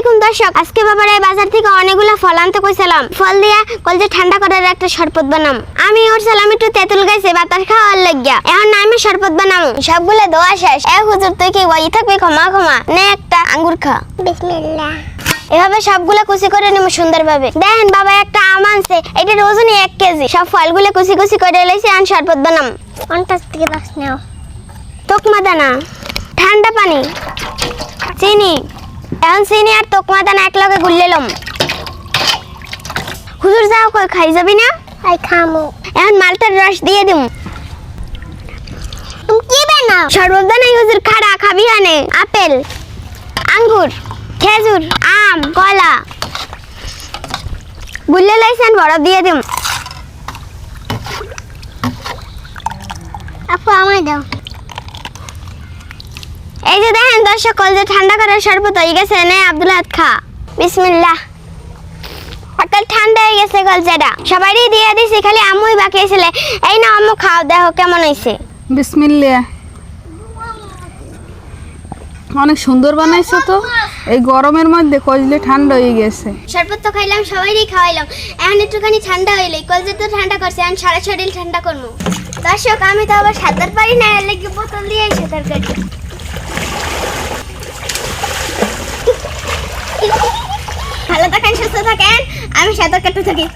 আলাইকুম দর্শক আজকে বাবার এই বাজার থেকে অনেকগুলো ফল আনতে কইছিলাম। ফল দিয়া কলজে ঠান্ডা করার একটা শরবত বানাম। আমি ওর সালাম একটু তেঁতুল গাইছে বাতাস খাওয়ার লাগিয়া। এখন না আমি শরবত বানাম সবগুলো দোয়া শেষ। এ হুজুর তুই কি ওই থাকবি? ক্ষমা ক্ষমা। নে একটা আঙ্গুর খা। বিসমিল্লাহ। এভাবে সবগুলো কুচি করে নিব সুন্দরভাবে। দেখেন বাবা একটা আম আনছে। এটার ওজনই এক কেজি। সব ফলগুলো কুচি কুচি করে লইছে আন শরবত বানাম। পঞ্চাশ থেকে দশ নেও? তোকমা দানা। ঠান্ডা পানি। চিনি। এখন চিনি আর তোকমা দানা এক লগে গুললেলাম হুজুর যাও কই খাই যাবি না? আই খামু। এখন মালটার রস দিয়ে দিম। তুমি কি বানাও? শরবত বানাই হুজুর খাড়া খাবি হানে আপেল আঙ্গুর খেজুর আম কলা। গুল্লে লাইছেন বড় দিয়ে দিম। আপু আমায় দাও এই যে দেখেন দর্শক কল যে ঠান্ডা করার শরবত হয়ে গেছে নে আব্দুল হাত খা। বিসমিল্লাহ। সকাল ঠান্ডা হয়ে গেছে কলজাটা। সবারই দিয়ে দিছি খালি আম্মুই বাকি ছিল এই না আম্মু খাও দেখো কেমন হয়েছে বিসমিল্লা অনেক সুন্দর বানাইছো তো। এই গরমের মধ্যে কজলে ঠান্ডা হয়ে গেছে। শরবত তো খাইলাম সবাইরই খাওয়াইলাম। এখন একটুখানি ঠান্ডা হইল কলজে তো ঠান্ডা করছে এখন সারা শরীর ঠান্ডা করব। দর্শক আমি তো আবার সাঁতার পারি না এর লেগে বোতল দিয়ে সাঁতার কাটি। থাকেন আমি সাঁতার কাটতে থাকি।